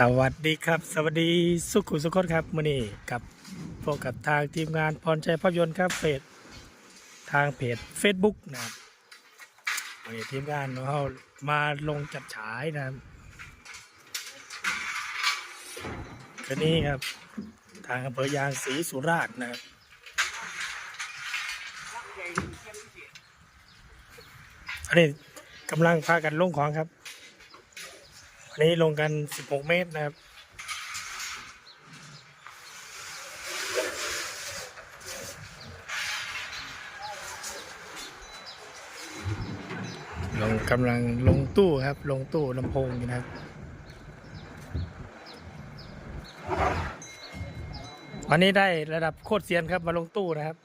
สวัสดีครับ สวัสดีสุขุสุขนครับมื่อนี้กับพวกกับทางทีมงานพรชัยภาพยนตร์ครับเพจทางเพจ Facebook นะครับวันนี้ทีมงานเรามาลงจัดฉายนะครับคืนนี้ครับ ทางอำเภอยางศรีสุราษฎร์นะครับอันนี้กำลังพากันลงของครับ อันนี้ลงกัน 16 เมตรนะครับลงกำลังลงตู้ครับ ลงตู้ลำโพงนะครับวันนี้ได้ระดับโคตรเซียนครับมาลงตู้นะครับ